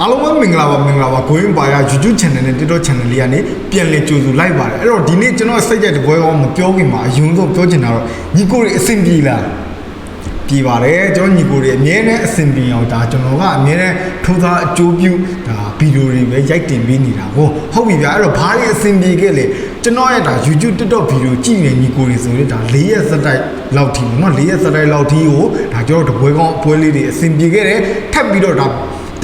အားလုံးပဲမင်္ဂလာပါမင်္ဂလာပါ going by YouTube channel နဲ့ TikTok channel လေးကနေပြန်လည်ကြိုဆိုလိုက်ပါတယ်အဲ့တော့ဒီနေ့ကျွန်တော်စိတ်ကြိုက်တပွဲကောင်းမပြောခင်မှာအရင်ဆုံးပြောချင်တာတော့ညီကိုတွေအဆင်ပြေလားပြေပါတယ်ကျွန်တော်ညီကိုတွေအမြဲတမ်းအဆင်ပြေအောင်ဒါကျွန်တော်ကအမြဲတမ်းထိုးသားအကျိုးပြုဒါဗီဒီယိုတွေပဲရိုက်တင်ပေးနေတာဟုတ်ဟုတ်ပြီဗျာအဲ့တော့ဘာတွေအဆင်ပြေခဲ့လဲကျွန်တော်ရဲ့ဒါ YouTube TikTok ဗီဒီယိုကြည့်နေညီကိုတွေဆိုရင်ဒါ၄ရက်စက်တိုက်လောက်ထိပေါ့နော်၄ရက်စက်တိုက်လောက်ထိကိုဒါကျွန်တော်တပွဲကောင်းအပွဲလေးတွေအဆင်ပြေခဲ့တယ်ထပ်ပြီးတော့ဒါ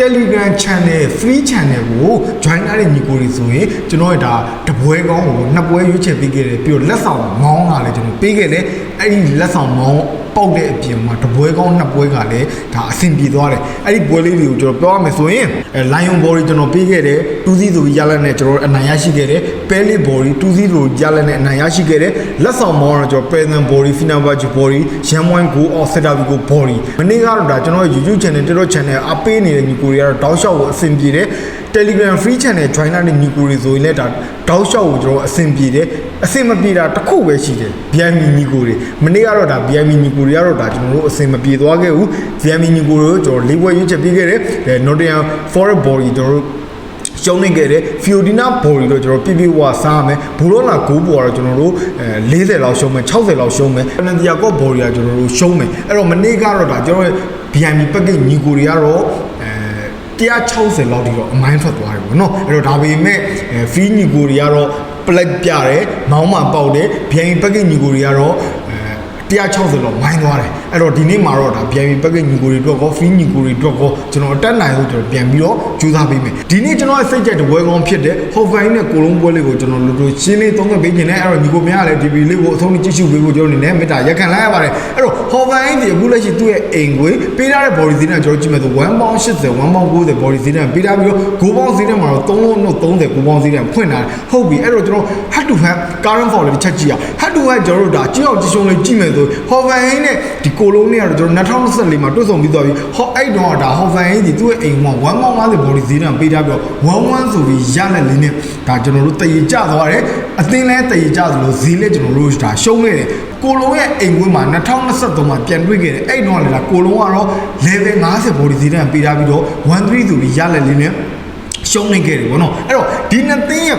Telegram channel free channel ကို join ထားတဲ့ညီကိုတွေဆိုရင်ကျွန်တော်ရဲ့ဒါတပွဲကောင်းကိုနှစ်ပွဲရွေးချယ်ပေးခဲ့တယ်ပြီးတော့လက်ဆောင်မောင်းကလည်းကျွန်တော်ပေးခဲ့တယ်အဲ့ဒီလက်ဆောင်မောင်းပေါက်တဲ့အပြင်မှာတပွဲကောင်းနှစ်ပွဲကလည်းဒါအဆင်ပြေသွားတယ်အဲ့ဒီပွဲလေးတွေကိုကျွန်တော်ပြောရမယ်ဆိုရင်အဲ Lion Body ကျွန်တော်ပေးခဲ့တယ်တူးစီဆိုပြီးရလက်နဲ့ကျွန်တော်အနိုင်ရရှိခဲ့တယ် Pele Body တူးစီဆိုရလက်နဲ့အနိုင်ရရှိခဲ့တယ်လက်ဆောင်မောင်းတော့ကျွန်တော် Peasant Body Finabachi Body Yanwan Go or Setavigo Body မနေ့ကတော့ဒါကျွန်တော်ရဲ့ YouTube channel TikTok channel အပေးနေတဲ့ညီကိုတွေကတော့တောက်လျှောက်ကိုအဆင်ပြေတယ် Telegram free channel join လာတဲ့ညီကိုတွေဆိုရင်လည်းဒါတောက်လျှောက်ကိုကျွန်တော်အဆင်ပြေတယ်အဆင်မပြေတာတစ်ခုပဲရှိတယ် VIP ညီကိုတွေမနေ့ကတော့ဒါ VIP ညီကိုတွေကတော့ဒါကျွန်တော်တို့အဆင်မပြေသွားခဲ့ဘူး VIP ညီကိုတွေကိုကျွန်တော်လေးပွဲရွေးချက်ပေးခဲ့တယ်အဲ Nottingham Forest Body ကျွန်တော်တို့ ရှုံးနေခဲ့တယ်ဖီယိုဒီနာဘော်ရီတော့ကျွန်တော်ပြပြဝါစားမယ်ဘူရောနာဂိုးပေါ်ကတော့ကျွန်တော်တို့အဲ40လောက်ရှုံးမယ်60လောက်ရှုံးမယ်ပနန်တီယာကော့ဘော်ရီကကျွန်တော်တို့ရှုံးမယ်အဲ့တော့မနေ့ကတော့ဒါကျွန်တော်ရဲ့ BMB package ညီကိုတွေကတော့အဲ160လောက်ထိတော့အမိုင်းထွက်သွားတယ်ပေါ့နော်အဲ့တော့ဒါပေမဲ့အဲ free ညီကိုတွေကတော့ plate ပြတယ်မောင်းမှပေါက်တယ် BMB package ညီကိုတွေကတော့အဲ160လောက်မိုင်းသွားတယ်အဲ့တော့ဒီနေ့မှာတော့ဒါပြန်ပြီး package ညီကိုတွေအတွက်ကော free ညီကိုတွေအတွက်ကောကျွန်တော်အတက်နိုင်လို့ကျွန်တော်ပြန်ပြီးတော့ကြိုးစားပေးမယ်ဒီနေ့ကျွန်တော်ရဲ့စိတ်ကြိုက်တဲ့ပွဲကောင်းဖြစ်တဲ့ Hofine နဲ့ကိုလုံးပွဲလေးကိုကျွန်တော်လူတို့ရှင်းလေးသုံးသပ်ပေးခြင်းနဲ့အဲ့တော့ညီကိုများလည်းဒီဗီလေးကိုအဆုံးထိကြည့်ရှုပေးဖို့ကျွန်တော်အနေနဲ့မေတ္တာရက်ခံလိုက်ရပါတယ်အဲ့တော့ Hofine ဒီအခုလက်ရှိသူ့ရဲ့အိမ်ကိုပေးထားတဲ့ body ဈေးနဲ့ကျွန်တော်ကြည့်မယ်ဆို1ပေါင်80 1ပေါင်90 body ဈေးနဲ့ပေးထားပြီးတော့9ပေါင်ဈေးနဲ့မှာတော့3လုံးနှုတ်30 9ပေါင်ဈေးနဲ့ဖွင့်ထားတယ်ဟုတ်ပြီအဲ့တော့ကျွန်တော် head to head current fall လေးတစ်ချက်ကြည့်အောင် head to head ကျွန်တော်တို့ဒါကြည့်အောင်ကြည့်ရှုံးလေးကြည့်မယ်ဆို Hofine နဲ့ဒီကိုလုံးနဲ့ကတော့ကျွန်တော်2024မှာတွတ်ဆုံပြီးသွားပြီဟောအဲ့တော့ဒါ Hofine ဒီသူ့ရဲ့အိမ်မှာ1ပေါင်90 body ဈေးနဲ့ပေးထားပြီးတော့11ဆိုပြီးရလက်လေးနဲ့ဒါကျွန်တော်တို့တည်ကြသွားတယ်အသင်းလဲတည်ကြသလိုဈေးလဲကျွန်တော်တို့ဒါရှုံးခဲ့တယ်ကိုလုံးရဲ့အိမ်ဝင်းမှာ2023မှာပြန်တွေ့ခဲ့တယ်အဲ့တော့လည်းဒါကိုလုံးကတော့ level 50 body ဈေးနဲ့ပေးထားပြီးတော့13ဆိုပြီးရလက်လေးနဲ့ရှုံးနေခဲ့တယ်ဗောနော်အဲ့တော့ဒီနှစ်သင်းရဲ့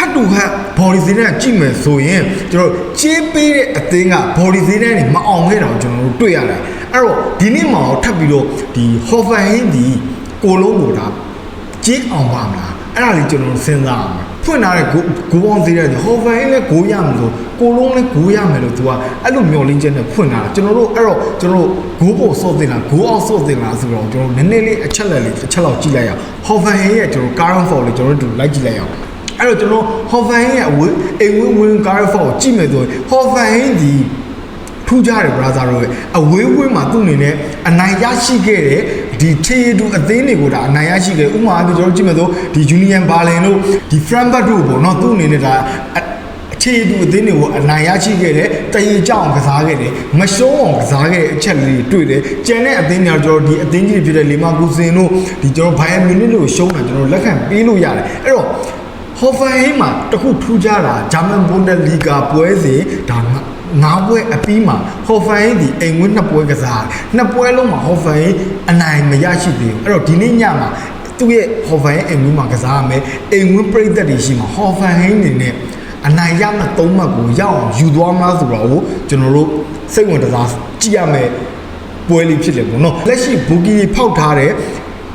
ဟတ်တူဟတ် body ဈေးနဲ့ကြည့်မယ်ဆိုရင်ကျွန်တော်ချေးပေးတဲ့အသင်းက body ဈေးနဲ့မအောင်ခဲ့တာကိုကျွန်တော်တို့တွေ့ရတယ်အဲ့တော့ဒီနေ့မှာတော့ထပ်ပြီးတော့ဒီ Hoffen ဟင်းဒီကိုလုံးကိုဒါချေးအောင်ပါမလားအဲ့ဒါလေးကျွန်တော်စဉ်းစားအောင်ဖွင့်ထားတဲ့ဂိုးဂိုးပေါင်းဈေးတဲ့ဟော်ဖန်ဟင်းလည်းဂိုးရမယ်လို့ကိုလုံးလည်းဂိုးရမယ်လို့သူကအဲ့လိုမျောလင်းချက်နဲ့ဖွင့်ထားတာကျွန်တော်တို့အဲ့တော့ကျွန်တော်တို့ဂိုးပေါ်ဆော့တင်လားဂိုးအောက်ဆော့တင်လားဆိုတော့ကျွန်တော်နည်းနည်းလေးအချက်လက်လေးတစ်ချက်လောက်ကြည့်လိုက်ရအောင်ဟော်ဖန်ဟင်းရဲ့ကျွန်တော် current fall လေးကျွန်တော်တို့လိုက်ကြည့်လိုက်ရအောင် အဲ့တော့ကျွန်တော်ဟော်ဖန်ဟင်းရဲ့အဝေးအိမ်ဝင်းဝင်းကားဖောက်ကိုကြည့်မယ်ဆိုရင်ဟော်ဖန်ဟင်းဒီထူးခြားတယ် brother တို့ရဲ့အဝေးဝင်းမှာသူ့အနေနဲ့အနိုင်ရရှိခဲ့တဲ့ဒီထေရတူအသင်းတွေကိုဒါအနိုင်ရရှိခဲ့ဥပမာကျွန်တော်တို့ကြည့်မယ်ဆိုဒီ Union Berlin တို့ဒီ Frankfurt တို့ပေါ့နော်သူ့အနေနဲ့ဒါအခြေတူအသင်းတွေကိုအနိုင်ရရှိခဲ့တယ်တရေကြောင်ကစားခဲ့တယ်မရှုံးအောင်ကစားခဲ့တဲ့အချက်လေးတွေတွေ့တယ်ကျန်တဲ့အသင်းတွေကကျွန်တော်ဒီအသင်းကြီးတွေဖြစ်တဲ့လီမာကူစင်တို့ဒီကျွန်တော်ဘိုင်ယန်မြူနစ်တို့ရှုံးတာကျွန်တော်လက်ခံပေးလို့ရတယ်အဲ့တော့ ဟော်ဖန်ဟင်းမှာတခုထူးခြားတာဂျာမန်ဘွန်ဒလီဂါပွဲစဉ်ဒါငါးပွဲအပြီးမှာဟော်ဖန်ဟင်းဒီအိမ်ဝင်းနှစ်ပွဲကစားနှစ်ပွဲလုံးမှာဟော်ဖန်ဟင်းအနိုင်မရရှိသေးဘူးအဲ့တော့ဒီနေ့ညမှာသူ့ရဲ့ဟော်ဖန်ဟင်းအိမ်ဝင်းမှာကစားရမယ်အိမ်ဝင်းပြိသက်တွေရှိမှာဟော်ဖန်ဟင်းနေနဲ့အနိုင်ရမယ့်သုံးမှတ်ကိုရအောင်ယူသွားမှာဆိုတော့ကျွန်တော်တို့စိတ်ဝင်စားကြည့်ရမယ်ပွဲလေးဖြစ်တယ်ပေါ့နော်လက်ရှိဘူကီဖောက်ထားတဲ့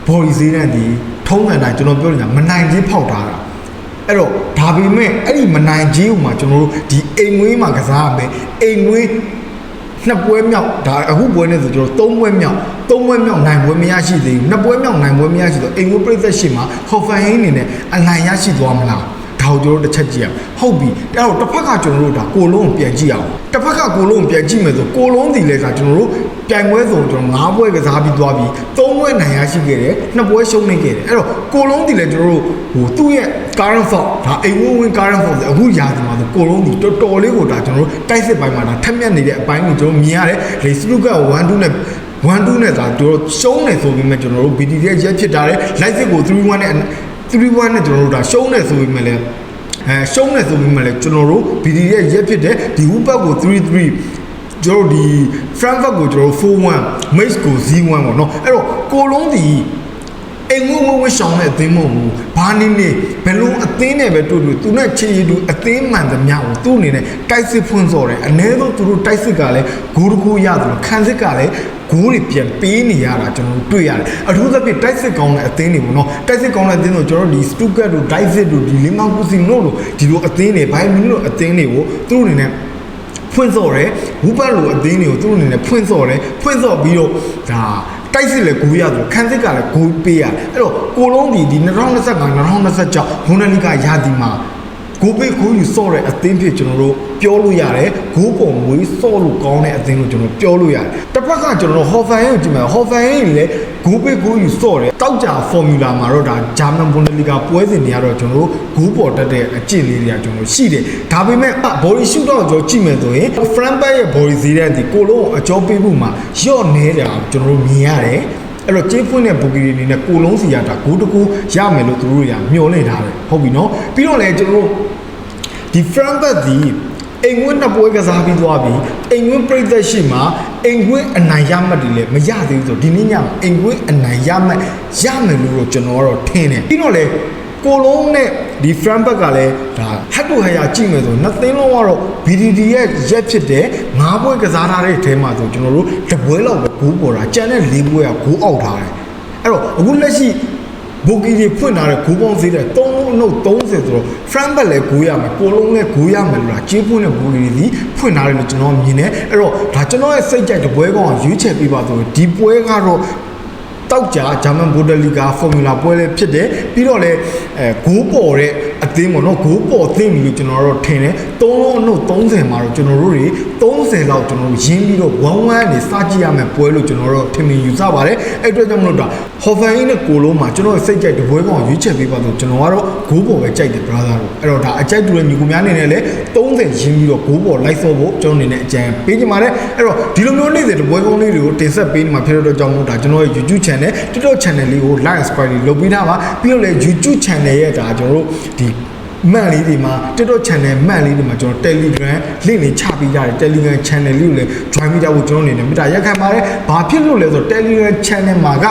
ဘော်ဒီဈေးတန်းဒီထုံးစံတိုင်းကျွန်တော်ပြောနေတာမနိုင်ကြီးဖောက်ထားတာ အဲ့တော့ဒါပေမဲ့အဲ့ဒီမနိုင်ကြီးဥမှာကျွန်တော်တို့ဒီအိမ်ငွေးမှာကစားရမယ်အိမ်ငွေးနှစ်ပွဲမြောက်ဒါအခုပွဲနဲ့ဆိုကျွန်တော်သုံးပွဲမြောက်သုံးပွဲမြောက်နိုင်ပွဲမရရှိသေးဘူးနှစ်ပွဲမြောက်နိုင်ပွဲမရရှိတော့အိမ်ငွေးပြိသက်ရှိမှာဟော်ဖန်ဟင်းနေနဲ့အနိုင်ရရှိသွားမလား ဒါကိုကျွန်တော်တို့တစ်ချက်ကြည့်ရအောင်ဟုတ်ပြီအဲ့တော့တစ်ဖက်ကကျွန်တော်တို့ဒါကိုလုံးကိုပြန်ကြည့်အောင်တစ်ဖက်ကကိုလုံးကိုပြန်ကြည့်မယ်ဆိုကိုလုံးဒီလဲကကျွန်တော်တို့ပြိုင်ပွဲစုံကျွန်တော်၅ပွဲကစားပြီးသွားပြီး၃ပွဲနိုင်ရရှိခဲ့တယ်နှစ်ပွဲရှုံးနေခဲ့တယ်အဲ့တော့ကိုလုံးဒီလဲကျွန်တော်တို့ဟိုသူ့ရဲ့ current fault ဒါအိမ်ဝင်းဝင်း current fault ဆိုအခုရာသီမှာဆိုကိုလုံးဒီတော်တော်လေးကိုဒါကျွန်တော်တို့တိုက်စစ်ပိုင်းမှာဒါထက်မြက်နေတဲ့အပိုင်းကိုကျွန်တော်မြင်ရတယ်လေစလုက1 2နဲ့1 2နဲ့ဒါတို့ရှုံးနေဆိုပြီးမှကျွန်တော်တို့ BT ရဲ့ရက်ဖြစ်တာလေ live စစ်ကို3 1နဲ့ 3 1နဲ့ကျွန်တော်တို့ဒါရှုံးနေဆိုပြီးမှလည်းအဲရှုံးနေဆိုပြီးမှလည်းကျွန်တော်တို့ BT ရဲ့ရက်ဖြစ်တဲ့ဒီဝူပတ်ကို3 3ကျွန်တော်ဒီ Frankfurt ကိုကျွန်တော်4-1 Mace ကို0-1ပေါ့နော်အဲ့တော့ကိုလုံးဒီအိမ်ဝဝဝရှောင်းတဲ့အသင်းမဟုတ်ဘူးဘာနေနေဘယ်လုံးအသင်းနဲ့ပဲတွေ့တွေ့သူနဲ့ချေရတူအသင်းမှန်သမျှကိုသူ့အနေနဲ့တိုက်စစ်ဖွင့်စော်တယ်အ ਨੇ ဆုံးသူတို့တိုက်စစ်ကလည်းဂိုးတစ်ခုရတယ်လို့ခံစစ်ကလည်း ဂိုးတွေပြန်ပေးနေရတာကျွန်တော်တို့တွေ့ရတယ်အထူးသဖြင့်တိုက်စစ်ကောင်းတဲ့အသင်းတွေပေါ့နော်တိုက်စစ်ကောင်းတဲ့အသင်းဆိုကျွန်တော်တို့ဒီစတူကတ်တို့ဒိုက်စစ်တို့ဒီလီမန်ကူစီနိုတို့ဒီလိုအသင်းတွေဘိုင်မီတို့အသင်းတွေကိုသူတို့အနေနဲ့ဖွင့်စော်တယ်ဝူပတ်လိုအသင်းတွေကိုသူတို့အနေနဲ့ဖွင့်စော်တယ်ဖွင့်စော်ပြီးတော့ဒါတိုက်စစ်လည်းဂိုးရတယ်ခန်းစစ်ကလည်းဂိုးပေးရတယ်အဲ့တော့ကိုလုံးဒီဒီ2025 2026ဘွန်ဒလီဂါရာသီမှာ ဂိုးပေးဂိုးယူစော့တဲ့အသင်းဖြစ်ကျွန်တော်တို့ပြောလို့ရတယ်ဂိုးပုံမွေးစော့လို့ကောင်းတဲ့အသင်းလို့ကျွန်တော်ပြောလို့ရတယ်တစ်ဖက်ကကျွန်တော်တို့ဟော်ဖန်ရဲ့ကိုကြည့်မယ်ဟော်ဖန်ရဲ့လည်းဂိုးပေးဂိုးယူစော့တယ်တောက်ကြဖော်မြူလာမှာတော့ဒါဂျာမန်ဘွန်ဒလီဂါပွဲစဉ်တွေကတော့ကျွန်တော်တို့ဂိုးပေါ်တက်တဲ့အကျင့်လေးတွေကကျွန်တော်ရှိတယ်ဒါပေမဲ့ဘော်ဒီရှူတော့ကျွန်တော်ကြည့်မယ်ဆိုရင် front back ရဲ့ body ဈေးတဲ့ဒီကိုလုံးကိုအကျော်ပေးမှုမှာရော့နေတာကိုကျွန်တော်တို့မြင်ရတယ် အဲ့တော့ကျေးဖွင့်တဲ့ဘူဂီရီအနေနဲ့ကိုလုံးစီရတာဂိုးတကူရမယ်လို့သူတို့တွေကမျှော်လင့်ထားတယ်ဟုတ်ပြီနော်ပြီးတော့လည်းကျွန်တော်တို့ဒီ front back ဒီအိမ်ဝင်းနှစ်ပွဲကစားပြီးသွားပြီအိမ်ဝင်းပြိသက်ရှိမှာအိမ်ဝင်းအနိုင်ရမှတ်တယ်လေမရသေးဘူးဆိုဒီနေ့ညမှာအိမ်ဝင်းအနိုင်ရမှတ်ရမယ်လို့တော့ကျွန်တော်ကတော့ထင်တယ်ပြီးတော့လည်း ကိုလုံးနဲ့ဒီ front back ကလည်းဒါဟတ်တူဟယာကြည့်မယ်ဆိုနှစ်သိန်းလုံးကတော့ BDD ရဲ့ရက်ဖြစ်တဲ့ငါးပွဲကစားထားတဲ့အထဲမှာဆိုကျွန်တော်တို့တစ်ပွဲလောက်ပဲဂိုးပေါ်တာကြံတဲ့၄ပွဲကဂိုးအောက်ထားတယ်အဲ့တော့အခုလက်ရှိဘိုကီတွေဖွင့်ထားတဲ့ဂိုးပေါင်းဈေးတဲ့3လုံးအနှုတ်30ဆိုတော့ front back လည်းဂိုးရမယ်ကိုလုံးလည်းဂိုးရမယ်လို့လားကြေးဖွင့်တဲ့ဘိုကီတွေဒီဖွင့်ထားတယ်လို့ကျွန်တော်မြင်တယ်အဲ့တော့ဒါကျွန်တော်ရဲ့စိတ်ကြိုက်တဲ့ပွဲကောင်ရွေးချယ်ပေးပါဆိုဒီပွဲကတော့ တောက်ကြဂျာမန်ဘိုဒလီဂါဖော်မြူလာပွဲလေးဖြစ်တယ်ပြီးတော့လည်းအဲဂိုးပေါ်တဲ့အသင်းပေါ့နော်ဂိုးပေါ်သင့်ပြီလို့ကျွန်တော်တို့ထင်တယ်3လုံးအနှုတ်30မှာတော့ကျွန်တော်တို့တွေ30လောက်ကျွန်တော်တို့ရင်းပြီးတော့1 1နေစကြည့်ရမယ်ပွဲလို့ကျွန်တော်တို့ထင်မြင်ယူဆပါတယ်အဲ့အတွက်ကြောင့်မလို့တော့ဟော်ဖန်အင်းနဲ့ကိုလုံးမှာကျွန်တော်စိတ်ကြိုက်တဲ့ပွဲကောင်ရွေးချက်ပေးပါဆိုကျွန်တော်ကတော့ဂိုးပေါ်ပဲကြိုက်တယ် brother တို့အဲ့တော့ဒါအကြိုက်တူတဲ့ညီကိုများအနေနဲ့လည်း30ရင်းပြီးတော့ဂိုးပေါ်လိုက်စောဖို့ကျွန်တော်အနေနဲ့အကြံပေးချင်ပါတယ်အဲ့တော့ဒီလိုမျိုးနေ့စဉ်ပွဲကောင်လေးတွေကိုတင်ဆက်ပေးနေမှာဖြစ်တဲ့အတွက်ကြောင့်မို့ဒါကျွန်တော်ရဲ့ YouTube channel TikTok channel လေးကို like subscribe လုပ်ပေးထားပါပြီးတော့လည်း YouTube channel ရဲ့ဒါကျွန်တော်တို့ဒီမှန်လေးတွေမှာ TikTok channel မှန်လေးတွေမှာကျွန်တော် Telegram link တွေချပေးကြတယ် Telegram channel လေးကိုလည်း join မိကြဖို့ကျွန်တော်အနေနဲ့မေတ္တာရက်ခံပါတယ်။ဘာဖြစ်လို့လဲဆိုတော့ Telegram channel မှာက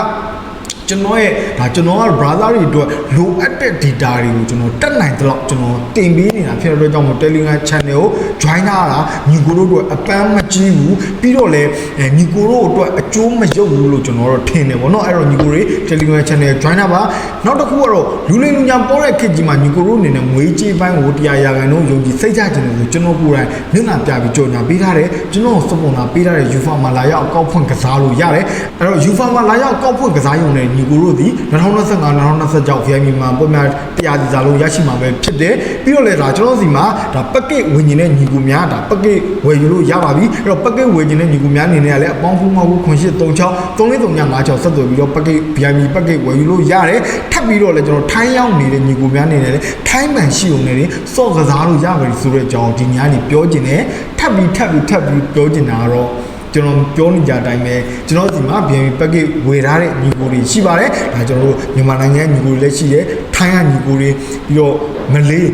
ကျွန်တော်ရဲ့ဒါကျွန်တော်က brother တွေအတွက်လိုအပ်တဲ့ data တွေကိုကျွန်တော်တက်နိုင်တဲ့လောက်ကျွန်တော်တင်ပေးနေတာဖြစ်တဲ့အတွက်ကြောင့်မို့ Telegram channel ကို join ထားတာညီကိုတို့အတွက်အပန်းမကြီးဘူးပြီးတော့လည်းအဲညီကိုတို့အတွက်အကျိုးမရုပ်ဘူးလို့ကျွန်တော်တို့ထင်တယ်ဗောနော်အဲ့တော့ညီကိုတွေ Telegram channel join တာပါနောက်တစ်ခုကတော့လူလိမ်လူညာပေါ်တဲ့ခေတ်ကြီးမှာညီကိုတို့အနေနဲ့ငွေကြေးပိုင်းကိုတရားရာခိုင်နှုန်းယုံကြည်စိတ်ချခြင်းလို့ကျွန်တော်ကိုယ်တိုင်မျက်နှာပြပြီးကြော်ညာပေးထားတယ်ကျွန်တော်စပွန်ဆာပေးထားတဲ့ UFA မှာလာရောက်ကောက်ဖွင့်ကစားလို့ရတယ်အဲ့တော့ UFA မှာလာရောက်ကောက်ဖွင့်ကစားရုံနဲ့ညီကိုတို့ဒီ2025 2026 VIP မှာပုံမှန်တရားစီစာလုံးရရှိမှာပဲဖြစ်တယ်ပြီးတော့လည်းဒါကျွန်တော်စီမှာဒါပက်ကစ်ဝင်နေတဲ့ညီကိုများဒါပက်ကစ်ဝယ်ယူလို့ရပါပြီအဲ့တော့ပက်ကစ်ဝယ်နေတဲ့ညီကိုများအနေနဲ့ကလည်းအပေါင်းဖူးမဟုတ်ခွန်ရှိ36 3439ဆက်သွယ်ပြီးတော့ပက်ကစ် VIP ပက်ကစ်ဝယ်ယူလို့ရတယ်ထပ်ပြီးတော့လည်းကျွန်တော်ထိုင်းရောက်နေတဲ့ညီကိုများအနေနဲ့လည်းထိုင်းမှန်ရှိုံနဲ့လေစော့ကစားလို့ရပါပြီဆိုတဲ့အကြောင်းဒီညနေပြောကျင်တယ်ထပ်ပြီးထပ်ပြီးထပ်ပြီးပြောကျင်တာကတော့ ကျွန်တော်ပြောနေကြအတိုင်းပဲကျွန်တော်ဒီမှာ BNB package ဝယ်ထားတဲ့ညီကိုတွေရှိပါတယ်ဒါကျွန်တော်တို့မြန်မာနိုင်ငံညီကိုတွေလည်းရှိတယ်ထိုင်းကညီကိုတွေပြီးတော့မလေး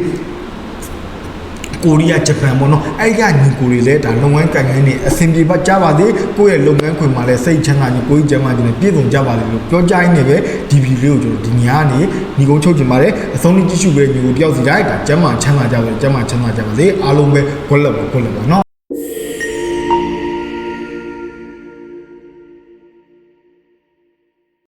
ကိုရီးယားဂျပန်ပေါ့နော်အဲ့ကညီကိုတွေလည်းဒါလုပ်ငန်းကိုင်ငန်းနေအဆင်ပြေပါကြပါသေးကိုယ့်ရဲ့လုပ်ငန်းခွင်မှာလည်းစိတ်ချမ်းသာညီကိုကြီးကျမ်းမာခြင်းနဲ့ပြည့်စုံကြပါလေလို့ပြောကြရင်းနဲ့ပဲဒီဗီဒီယိုကိုကျွန်တော်ဒီညကနေညီကုန်းချုပ်ချင်ပါတယ်အဆုံးထိကြည့်ရှုပဲညီကိုတယောက်စီတိုင်းဒါကျမ်းမာချမ်းသာကြပါစေကျမ်းမာချမ်းသာကြပါစေအားလုံးပဲခွက်လက်ပါခွက်လက်ပါနော်